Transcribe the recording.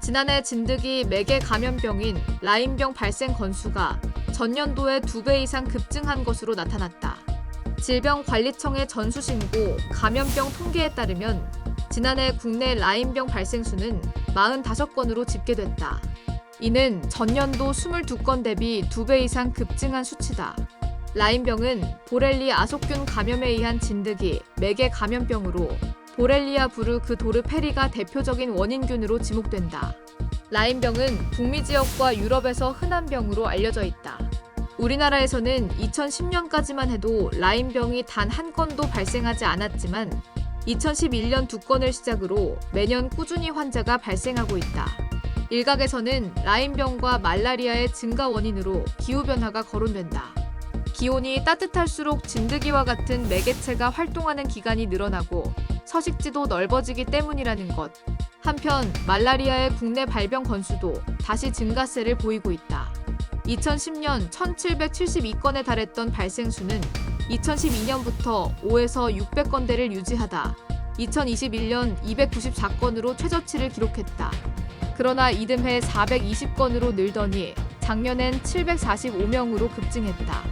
지난해 진드기 매개 감염병인 라인병 발생 건수가 전년도에 두배 이상 급증한 것으로 나타났다. 질병관리청의 전수신고 감염병 통계에 따르면 지난해 국내 라인병 발생 수는 45건으로 집계됐다. 이는 전년도 22건 대비 두배 이상 급증한 수치다. 라인병은 보렐리 아속균 감염에 의한 진드기, 매개 감염병으로 보렐리아 부르 그 도르 페리가 대표적인 원인균으로 지목된다. 라인병은 북미 지역과 유럽에서 흔한 병으로 알려져 있다. 우리나라에서는 2010년까지만 해도 라인병이 단 한 건도 발생하지 않았지만 2011년 두 건을 시작으로 매년 꾸준히 환자가 발생하고 있다. 일각에서는 라인병과 말라리아의 증가 원인으로 기후변화가 거론된다. 기온이 따뜻할수록 진드기와 같은 매개체가 활동하는 기간이 늘어나고 서식지도 넓어지기 때문이라는 것. 한편 말라리아의 국내 발병 건수도 다시 증가세를 보이고 있다. 2010년 1772건에 달했던 발생 수는 2012년부터 5에서 600건대를 유지하다 2021년 294건으로 최저치를 기록했다. 그러나 이듬해 420건으로 늘더니 작년엔 745명으로 급증했다.